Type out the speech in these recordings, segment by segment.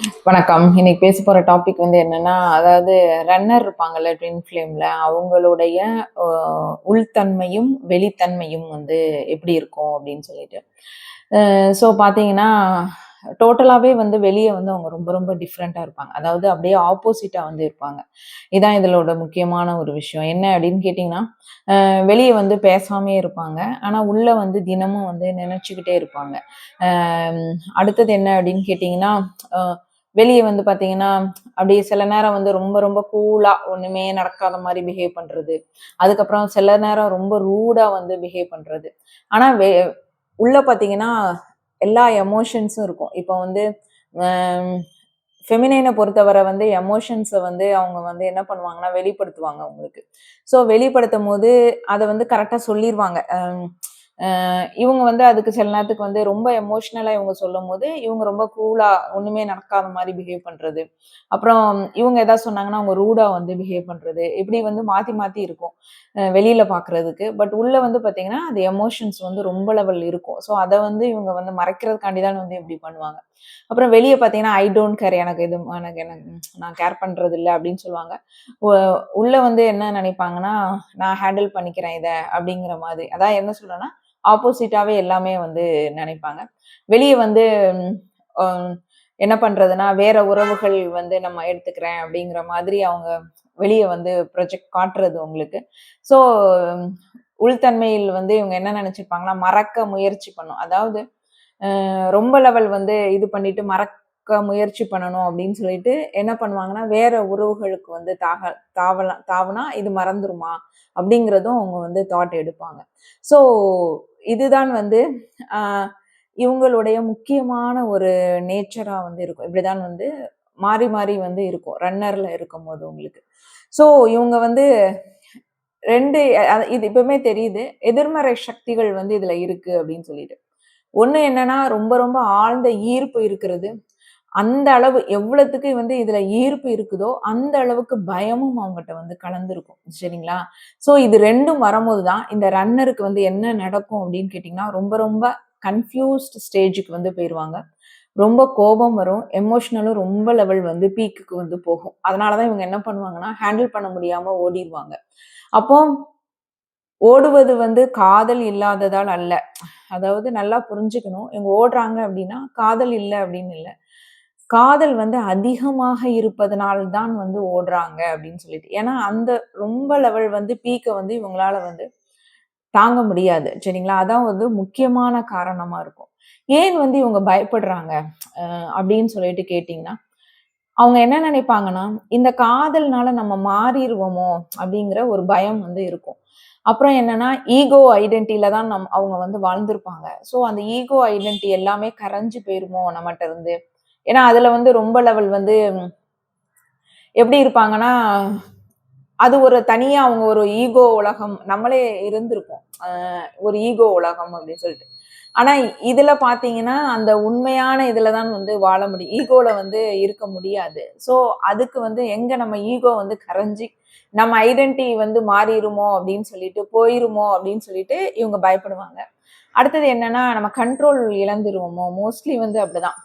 வணக்கம். இன்னைக்கு பேச போற டாபிக் வந்து என்னன்னா அதாவது ரன்னர் இருப்பாங்கல்ல ட்வின் ஃப்ளேம்ல அவங்களுடைய உள்தன்மையும் வெளித்தன்மையும் வந்து எப்படி இருக்கும் அப்படின்னு சொல்லிட்டு. ஸோ பார்த்தீங்கன்னா டோட்டலாகவே வந்து வெளியே வந்து அவங்க ரொம்ப ரொம்ப டிஃப்ரெண்ட்டாக இருப்பாங்க. அதாவது அப்படியே ஆப்போசிட்டாக வந்து இருப்பாங்க. இதான் இதோட முக்கியமான ஒரு விஷயம். என்ன அப்படின்னு கேட்டிங்கன்னா வெளியே வந்து பேசாமே இருப்பாங்க. ஆனால் உள்ளே வந்து தினமும் வந்து நினச்சிக்கிட்டே இருப்பாங்க. அடுத்தது என்ன அப்படின்னு கேட்டிங்கன்னா வெளியே வந்து பார்த்தீங்கன்னா அப்படியே சில நேரம் வந்து ரொம்ப ரொம்ப கூலாக ஒன்றுமே நடக்காத மாதிரி பிஹேவ் பண்ணுறது அதுக்கப்புறம் சில நேரம் ரொம்ப ரூடாக வந்து பிஹேவ் பண்ணுறது ஆனால் வெ உள்ளே பார்த்தீங்கன்னா எல்லா எமோஷன்ஸும் இருக்கும். இப்போ வந்து ஃபெமினைனை பொறுத்தவரை வந்து எமோஷன்ஸை வந்து அவங்க வந்து என்ன பண்ணுவாங்கன்னா வெளிப்படுத்துவாங்க அவங்களுக்கு. ஸோ வெளிப்படுத்தும் போது அதை வந்து கரெக்டாக சொல்லிடுவாங்க அஹ் இவங்க வந்து அதுக்கு சில நேரத்துக்கு வந்து ரொம்ப எமோஷ்னலாக இவங்க சொல்லும் போது இவங்க ரொம்ப கூலாக ஒன்றுமே நடக்காத மாதிரி பிஹேவ் பண்ணுறது அப்புறம் இவங்க எதாவது சொன்னாங்கன்னா அவங்க ரூடாக வந்து பிஹேவ் பண்ணுறது இப்படி வந்து மாற்றி மாற்றி இருக்கும் வெளியில் பார்க்குறதுக்கு பார்க்கறதுக்கு பட் உள்ளே வந்து பார்த்தீங்கன்னா அது எமோஷன்ஸ் வந்து ரொம்ப லெவல் இருக்கும். ஸோ அதை வந்து இவங்க வந்து மறைக்கிறதுக்காண்டி தான் வந்து இப்படி பண்ணுவாங்க. அப்புறம் வெளியே பார்த்தீங்கன்னா ஐ டோன்ட் கேர் எனக்கு இது எனக்கு எனக்கு நான் கேர் பண்ணுறது இல்லை. அப்படின்னு சொல்லுவாங்க. உள்ளே வந்து என்ன நினைப்பாங்கன்னா நான் ஹேண்டில் பண்ணிக்கிறேன் இதை. அப்படிங்கிற மாதிரி. அதான் என்ன சொல்கிறேன்னா ஆப்போசிட்டாவே எல்லாமே வந்து நினைப்பாங்க. வெளியே வந்து என்ன பண்றதுன்னா வேற உறவுகள் வந்து நம்ம எடுத்துக்கிறேன் அப்படிங்கிற மாதிரி அவங்க வெளியே வந்து ப்ரொஜெக்ட் காட்டுறது உங்களுக்கு. ஸோ உள்தன்மையில் வந்து இவங்க என்ன நினைச்சிருப்பாங்கன்னா மறக்க முயற்சி பண்ணும். அதாவது ரொம்ப லெவல் வந்து இது பண்ணிட்டு மறக்க முயற்சி பண்ணணும் அப்படின்னு சொல்லிட்டு என்ன பண்ணுவாங்கன்னா வேற உறவுகளுக்கு வந்து தாக தாவலாம் தாவனா இது மறந்துருமா அப்படிங்கிறதும் அவங்க வந்து தாட் எடுப்பாங்க. ஸோ இதுதான் வந்து இவங்களுடைய முக்கியமான ஒரு நேச்சரா வந்து இருக்கும். இப்படிதான் வந்து மாறி மாறி வந்து இருக்கும். ரன்னர்ல இருக்கும் போது உங்களுக்கு. ஸோ இவங்க வந்து ரெண்டு இது இப்பவுமே தெரியுது. எதிர்மறை சக்திகள் வந்து இதுல இருக்கு அப்படின்னு சொல்லிட்டு. ஒண்ணு என்னன்னா ரொம்ப ரொம்ப ஆழ்ந்த ஈர்ப்பு இருக்கிறது. அந்த அளவு எவ்வளவுக்கு வந்து இதுல ஈர்ப்பு இருக்குதோ அந்த அளவுக்கு பயமும் அவங்ககிட்ட வந்து கலந்துருக்கும். சரிங்களா? சோ இது ரெண்டும் வரும்போது தான் இந்த ரன்னருக்கு வந்து என்ன நடக்கும் அப்படின்னு கேட்டிங்கன்னா ரொம்ப ரொம்ப கன்ஃபியூஸ்ட் ஸ்டேஜுக்கு வந்து போயிடுவாங்க ரொம்ப கோபம் வரும் எமோஷனலும் ரொம்ப லெவல் வந்து பீக்குக்கு வந்து போகும். அதனால தான் இவங்க என்ன பண்ணுவாங்கன்னா ஹேண்டில் பண்ண முடியாம ஓடிடுவாங்க அப்போ ஓடுவது வந்து காதல் இல்லாததால் அல்ல. அதாவது நல்லா புரிஞ்சுக்கணும். இவங்க ஓடுறாங்க அப்படின்னா காதல் இல்லை அப்படின்னு இல்லை. காதல் வந்து அதிகமாக இருப்பதனால்தான் வந்து ஓடுறாங்க அப்படின்னு சொல்லிட்டு. ஏன்னா அந்த ரொம்ப லெவல் வந்து பீக்கை வந்து இவங்களால வந்து தாங்க முடியாது. சரிங்களா? அதான் வந்து முக்கியமான காரணமா இருக்கும். ஏன் வந்து இவங்க பயப்படுறாங்க? அப்படின்னு சொல்லிட்டு கேட்டிங்கன்னா அவங்க என்ன நினைப்பாங்கன்னா இந்த காதல்னால நம்ம மாறிடுவோமோ அப்படிங்கிற ஒரு பயம் வந்து இருக்கும். அப்புறம் என்னன்னா ஈகோ ஐடென்டிட்டியில தான் நம் அவங்க வந்து வாழ்ந்திருப்பாங்க. ஸோ அந்த ஈகோ ஐடென்டிட்டி எல்லாமே கரைஞ்சு போயிருமோ நம்மகிட்ட இருந்து? ஏன்னா அதுல வந்து ரொம்ப லெவல் வந்து எப்படி இருப்பாங்கன்னா அது ஒரு தனியா அவங்க ஒரு ஈகோ உலகம் நம்மளே இருந்திருப்போம். ஒரு ஈகோ உலகம் அப்படின்னு சொல்லிட்டு. ஆனா இதுல பாத்தீங்கன்னா அந்த உண்மையான இதுல தான் வந்து வாழ முடியும். ஈகோவில் வந்து இருக்க முடியாது. ஸோ அதுக்கு வந்து எங்க நம்ம ஈகோ வந்து கரைஞ்சி நம்ம ஐடென்டிட்டி வந்து மாறிடுமோ அப்படின்னு சொல்லிட்டு போயிருமோ அப்படின்னு சொல்லிட்டு இவங்க பயப்படுவாங்க. அடுத்தது என்னன்னா நம்ம கண்ட்ரோல் இழந்துருவோமோ? மோஸ்ட்லி வந்து அப்படிதான்.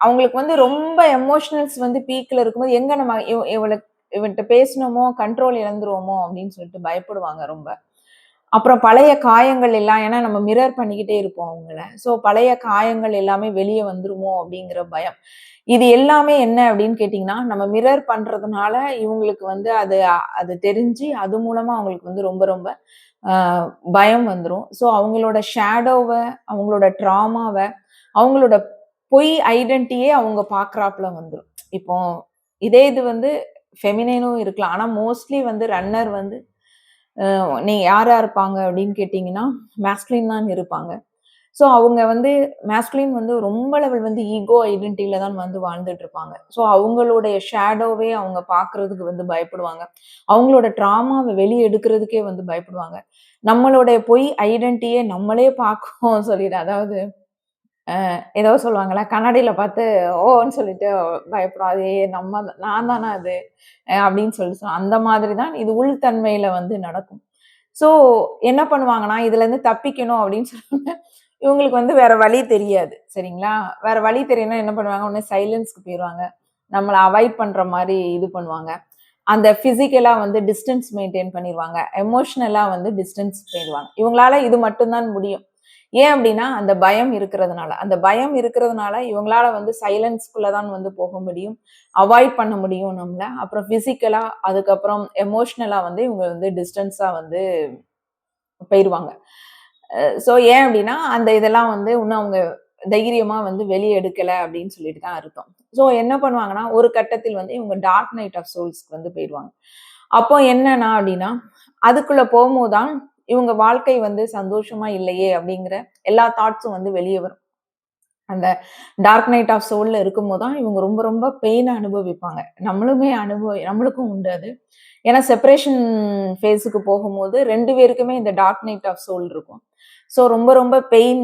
அவங்களுக்கு வந்து ரொம்ப எமோஷனல்ஸ் வந்து பீக்கில் இருக்கும்போது எங்கே நம்ம இவளுக்கு இவன்கிட்ட பேசணுமோ கண்ட்ரோல் இழந்துருவோமோ அப்படின்னு சொல்லிட்டு பயப்படுவாங்க ரொம்ப. அப்புறம் பழைய காயங்கள் எல்லாம் ஏன்னா நம்ம மிரர் பண்ணிக்கிட்டே இருப்போம் அவங்கள. ஸோ பழைய காயங்கள் எல்லாமே வெளியே வந்துருமோ அப்படிங்கிற பயம். இது எல்லாமே என்ன அப்படின்னு கேட்டிங்கன்னா நம்ம மிரர் பண்ணுறதுனால இவங்களுக்கு வந்து அது அது தெரிஞ்சு அது மூலமாக அவங்களுக்கு வந்து ரொம்ப ரொம்ப பயம் வந்துடும் ஸோ அவங்களோட ஷேடோவை அவங்களோட ட்ராமாவை அவங்களோட பொய் ஐடென்டிட்டியே அவங்க பார்க்குறாப்புல வந்துடும் இப்போ இதே இது வந்து ஃபெமினைனும் இருக்கலாம். ஆனால் மோஸ்ட்லி வந்து ரன்னர் வந்து அஹ், நீ யார் இருப்பாங்க அப்படின்னு கேட்டிங்கன்னா மேஸ்குலின் தான் இருப்பாங்க. ஸோ அவங்க வந்து மேஸ்குலின் வந்து ரொம்ப லெவல் வந்து ஈகோ ஐடென்டிட்டியில தான் வந்து வாழ்ந்துட்டு இருப்பாங்க. ஸோ அவங்களுடைய ஷேடோவே அவங்க பார்க்கறதுக்கு வந்து பயப்படுவாங்க. அவங்களோட ட்ராமாவை வெளியே எடுக்கிறதுக்கே வந்து பயப்படுவாங்க. நம்மளுடைய பொய் ஐடென்டிட்டியே நம்மளே பார்க்கணும் சொல்லிட்டு அதாவது ஏதோ சொல்லுவாங்கல்ல கண்ணாடியில் பார்த்து ஓன்னு சொல்லிட்டு பயப்படும் அது நம்ம நான் தானே அது? அப்படின்னு சொல்லி சொன்னா அந்த மாதிரி தான் இது உள்தன்மையில் வந்து நடக்கும். ஸோ என்ன பண்ணுவாங்கன்னா இதுலேருந்து தப்பிக்கணும் அப்படின்னு சொல்லுவாங்க. இவங்களுக்கு வந்து வேற வழி தெரியாது சரிங்களா? வேற வழி தெரியணும்னா என்ன பண்ணுவாங்க? ஒன்று சைலன்ஸ்க்கு போயிடுவாங்க நம்மளை அவாய்ட் பண்ணுற மாதிரி இது பண்ணுவாங்க. அந்த ஃபிசிக்கலாக வந்து டிஸ்டன்ஸ் மெயின்டைன் பண்ணிடுவாங்க எமோஷ்னலாக வந்து டிஸ்டன்ஸ் போயிடுவாங்க. இவங்களால இது மட்டும்தான் முடியும். ஏன் அப்படின்னா அந்த பயம் இருக்கிறதுனால. அந்த பயம் இருக்கிறதுனால இவங்களால வந்து சைலன்ஸ்குள்ளே தான் வந்து போக முடியும். அவாய்ட் பண்ண முடியும் நம்மள. அப்புறம் ஃபிசிக்கலாக அதுக்கப்புறம் எமோஷ்னலாக வந்து இவங்க வந்து டிஸ்டன்ஸாக வந்து போயிடுவாங்க ஸோ ஏன் அப்படின்னா அந்த இதெல்லாம் வந்து இன்னும் அவங்க தைரியமாக வந்து வெளியே எடுக்கலை அப்படின்னு சொல்லிட்டு தான் இருக்கும் ஸோ என்ன பண்ணுவாங்கன்னா ஒரு கட்டத்தில் வந்து இவங்க டார்க் நைட் ஆஃப் சோல்ஸ்க்கு வந்து போயிடுவாங்க அப்போ என்னன்னா அப்படின்னா அதுக்குள்ளே போகும்போது தான் இவங்க வாழ்க்கை வந்து சந்தோஷமா இல்லையே அப்படிங்கிற எல்லா தாட்ஸும் வந்து வெளியே வரும். அந்த டார்க் நைட் ஆஃப் சோல்ல இருக்கும்போது தான் இவங்க ரொம்ப ரொம்ப பெயினை அனுபவிப்பாங்க. நம்மளுமே அனுபவி நம்மளுக்கும் உண்டு அது. ஏன்னா செப்பரேஷன் ஃபேஸுக்கு போகும்போது ரெண்டு பேருக்குமே இந்த டார்க் நைட் ஆஃப் சோல் இருக்கும். ஸோ ரொம்ப ரொம்ப பெயின்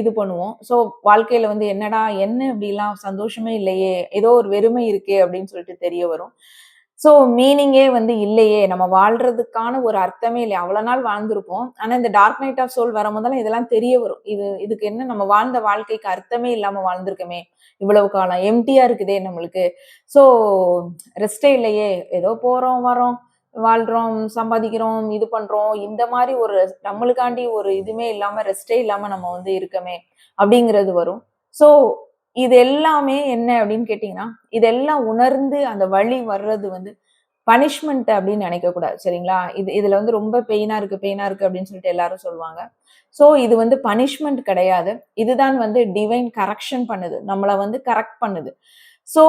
இது பண்ணுவோம். ஸோ வாழ்க்கையில வந்து என்னடா என்ன இப்படிலாம் சந்தோஷமே இல்லையே ஏதோ ஒரு வெறுமை இருக்கே அப்படின்னு சொல்லிட்டு தெரிய வரும். ஸோ மீனிங்கே வந்து இல்லையே. நம்ம வாழ்றதுக்கான ஒரு அர்த்தமே இல்லை. அவ்வளோ நாள் வாழ்ந்திருப்போம். ஆனால் இந்த டார்க் நைட் ஆஃப் சோல் வரும்போதெல்லாம் இதெல்லாம் தெரிய வரும். இது இதுக்கு என்ன நம்ம வாழ்ந்த வாழ்க்கைக்கு அர்த்தமே இல்லாமல் வாழ்ந்திருக்கமே. இவ்வளவு காலம் எம்டியா இருக்குதே நம்மளுக்கு. ஸோ ரெஸ்டே இல்லையே. ஏதோ போகிறோம் வரோம் வாழ்றோம் சம்பாதிக்கிறோம் இது பண்றோம். இந்த மாதிரி ஒரு நம்மளுக்காண்டி ஒரு இதுமே இல்லாம ரெஸ்டே இல்லாம நம்ம வந்து இருக்கமே அப்படிங்கிறது வரும். ஸோ இது எல்லாமே என்ன அப்படின்னு கேட்டிங்கன்னா இதெல்லாம் உணர்ந்து அந்த வழி வர்றது வந்து பனிஷ்மெண்ட் அப்படின்னு நினைக்கக்கூடாது சரிங்களா? இது இதில் வந்து ரொம்ப பெயினாக இருக்குது பெயினா இருக்குது அப்படின்னு சொல்லிட்டு எல்லாரும் சொல்லுவாங்க. ஸோ இது வந்து பனிஷ்மெண்ட் கிடையாது. இதுதான் வந்து டிவைன் கரெக்ஷன் பண்ணுது. நம்மளை வந்து கரெக்ட் பண்ணுது. ஸோ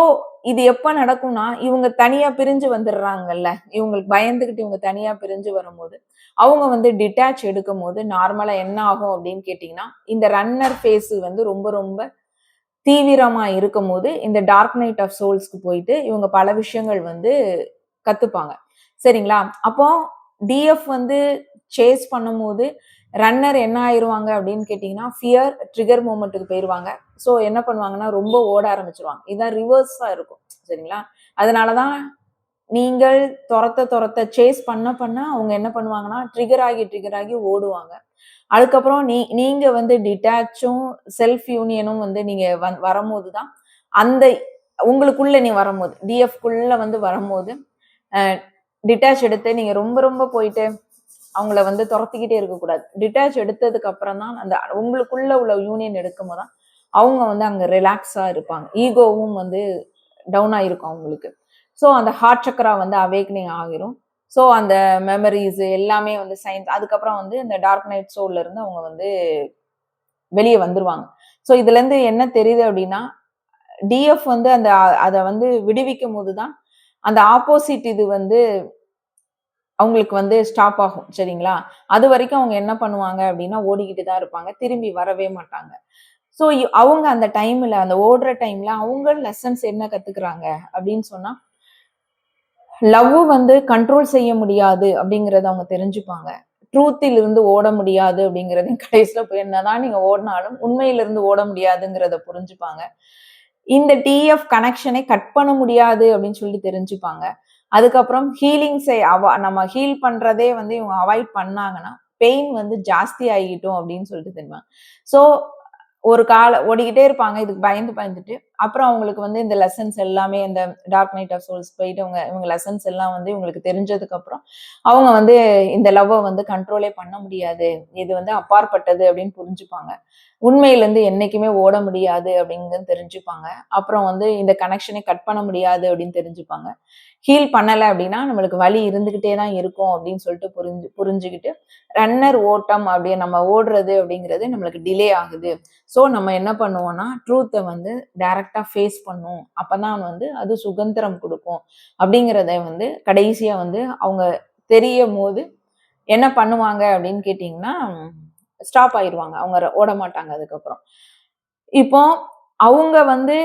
இது எப்போ நடக்கும்னா இவங்க தனியாக பிரிஞ்சு வந்துடுறாங்கல்ல. இவங்களுக்கு பயந்துக்கிட்டு இவங்க தனியாக பிரிஞ்சு வரும்போது அவங்க வந்து டிட்டாச் எடுக்கும் போது நார்மலாக என்ன ஆகும் அப்படின்னு கேட்டிங்கன்னா இந்த ரன்னர் ஃபேஸ் வந்து ரொம்ப ரொம்ப தீவிரமா இருக்கும் போது இந்த டார்க் நைட் ஆஃப் சோல்ஸ்க்கு போயிட்டு இவங்க பல விஷயங்கள் வந்து கத்துப்பாங்க. சரிங்களா? அப்போ டிஎஃப் வந்து சேஸ் பண்ணும்போது ரன்னர் என்ன ஆயிடுவாங்க அப்படின்னு கேட்டிங்கன்னா ஃபியர் ட்ரிகர் மூமெண்ட்டுக்கு போயிடுவாங்க ஸோ என்ன பண்ணுவாங்கன்னா ரொம்ப ஓட ஆரம்பிச்சிருவாங்க. இதுதான் ரிவர்ஸாக இருக்கும். சரிங்களா? அதனால தான் நீங்கள் துரத்த துரத்த சேஸ் பண்ண பண்ண அவங்க என்ன பண்ணுவாங்கன்னா ட்ரிகர் ஆகி ட்ரிகர் ஆகி ஓடுவாங்க. அதுக்கப்புறம் நீ நீங்க வந்து டிட்டாச்சும் செல்ஃப் யூனியனும் வந்து நீங்க வந் வரும்போது தான் அந்த உங்களுக்குள்ள நீ வரும்போது டிஎஃப்குள்ள வந்து வரும்போது டிட்டாச் எடுத்து நீங்க ரொம்ப ரொம்ப போயிட்டு அவங்கள வந்து துரத்திக்கிட்டே இருக்கக்கூடாது. டிட்டாச் எடுத்ததுக்கு அப்புறம் தான் அந்த உங்களுக்குள்ள உள்ள யூனியன் எடுக்கும் போது தான் அவங்க வந்து அங்கே ரிலாக்ஸாக இருப்பாங்க. ஈகோவும் வந்து டவுன் ஆகிருக்கும் அவங்களுக்கு. ஸோ அந்த ஹார்ட் சக்கரா வந்து அவேக்னிங் ஆகிரும். ஸோ அந்த மெமரிஸ் எல்லாமே வந்து சயின்ஸ் அதுக்கப்புறம் வந்து இந்த டார்க் நைட் ஷோல இருந்து அவங்க வந்து வெளியே வந்துருவாங்க. ஸோ இதுல இருந்து என்ன தெரியுது அப்படின்னா டிஎஃப் வந்து அந்த அதை வந்து விடுவிக்கும் போது தான் அந்த ஆப்போசிட் இது வந்து அவங்களுக்கு வந்து ஸ்டாப் ஆகும் சரிங்களா? அது வரைக்கும் அவங்க என்ன பண்ணுவாங்க அப்படின்னா ஓடிக்கிட்டு தான் இருப்பாங்க திரும்பி வரவே மாட்டாங்க. ஸோ அவங்க அந்த டைம்ல அந்த ஓடுற டைம்ல அவங்க லெசன்ஸ் என்ன கத்துக்கிறாங்க அப்படின்னு சொன்னா லவ் வந்து கண்ட்ரோல் செய்ய முடியாது அப்படிங்கறத அவங்க தெரிஞ்சுப்பாங்க. ட்ரூத்தில் இருந்து ஓட முடியாது அப்படிங்கறது கடைசியில போய் என்னதான் நீங்க ஓடினாலும் உண்மையிலிருந்து ஓட முடியாதுங்கிறத புரிஞ்சுப்பாங்க. இந்த டிஎஃப் கனெக்ஷனை கட் பண்ண முடியாது அப்படின்னு சொல்லி தெரிஞ்சுப்பாங்க. அதுக்கப்புறம் ஹீலிங்ஸை அவ நம்ம ஹீல் பண்றதே வந்து இவங்க அவாய்ட் பண்ணாங்கன்னா பெயின் வந்து ஜாஸ்தி ஆகிட்டோம் அப்படின்னு சொல்லிட்டு தெரியுமா? ஸோ ஒரு கால ஓடிக்கிட்டே இருப்பாங்க. இதுக்கு பயந்து பயந்துட்டு. அப்புறம் அவங்களுக்கு வந்து இந்த லெசன்ஸ் எல்லாமே இந்த டார்க் நைட் ஆஃப் சோல்ஸ் போயிட்டு அவங்க இவங்க லெசன்ஸ் எல்லாம் வந்து இவங்களுக்கு தெரிஞ்சதுக்கு அப்புறம் அவங்க வந்து இந்த லவ்வை வந்து கண்ட்ரோலே பண்ண முடியாது. இது வந்து அப்பாற்பட்டது அப்படின்னு புரிஞ்சுப்பாங்க. உண்மையிலேருந்து என்னைக்குமே ஓட முடியாது அப்படிங்கிறது தெரிஞ்சுப்பாங்க. அப்புறம் வந்து இந்த கனெக்ஷனை கட் பண்ண முடியாது அப்படின்னு தெரிஞ்சுப்பாங்க. ஹீல் பண்ணலை அப்படின்னா நம்மளுக்கு வலி இருந்துகிட்டே தான் இருக்கும் அப்படின்னு சொல்லிட்டு புரிஞ்சு புரிஞ்சுக்கிட்டு ரன்னர் ஓட்டம் அப்படியே நம்ம ஓடுறது அப்படிங்கிறது நம்மளுக்கு டிலே ஆகுது. ஸோ நம்ம என்ன பண்ணுவோம்னா ட்ரூத்தை வந்து டைரக்டாக ஃபேஸ் பண்ணும். அப்போ தான் வந்து அது சுதந்திரம் கொடுக்கும். அப்படிங்கிறத வந்து கடைசியாக வந்து அவங்க தெரியும் போது என்ன பண்ணுவாங்க அப்படின்னு கேட்டிங்கன்னா ஸ்டாப் ஆயிடுவாங்க அவங்க ஓட மாட்டாங்க அதுக்கப்புறம். இப்போ அவங்க வந்து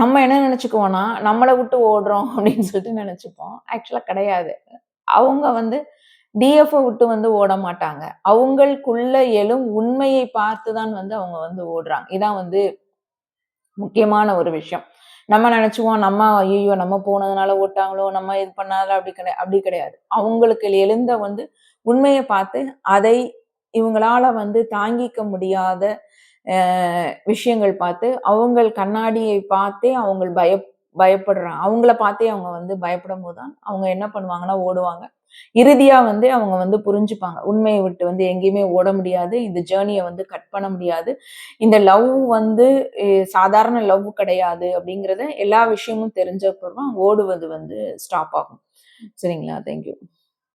நம்ம என்ன நினைச்சுக்குவோம்னா நம்மளை விட்டு ஓடுறோம் அப்படின்னு சொல்லிட்டு நினைச்சுப்போம். ஆக்சுவலாக கிடையாது. அவங்க வந்து டிஎஃப்ஐ விட்டு வந்து ஓட மாட்டாங்க. அவங்களுக்குள்ள எழும் உண்மையை பார்த்து தான் வந்து அவங்க வந்து ஓடுறாங்க. இதான் வந்து முக்கியமான ஒரு விஷயம். நம்ம நினைச்சுவோம் நம்ம ஐயோ நம்ம போனதுனால ஓட்டாங்களோ நம்ம இது பண்ணாத அப்படி கிடையாது அப்படி கிடையாது. அவங்களுக்கு எழுந்த வந்து உண்மையை பார்த்து அதை இவங்களால வந்து தாங்கிக்க முடியாத விஷயங்கள் பார்த்து அவங்க கண்ணாடியை பார்த்தே அவங்க பய பயப்படுறாங்க. அவங்கள பார்த்தே அவங்க வந்து பயப்படும் போது தான் அவங்க என்ன பண்ணுவாங்கன்னா ஓடுவாங்க. இறுதியா வந்து அவங்க வந்து புரிஞ்சுப்பாங்க. உண்மையை விட்டு வந்து எங்கேயுமே ஓட முடியாது. இந்த ஜேர்னியை வந்து கட் பண்ண முடியாது. இந்த லவ் வந்து சாதாரண லவ் கிடையாது அப்படிங்கிறத எல்லா விஷயமும் தெரிஞ்ச ஓடுவது வந்து ஸ்டாப் ஆகும். சரிங்களா? தேங்க்யூ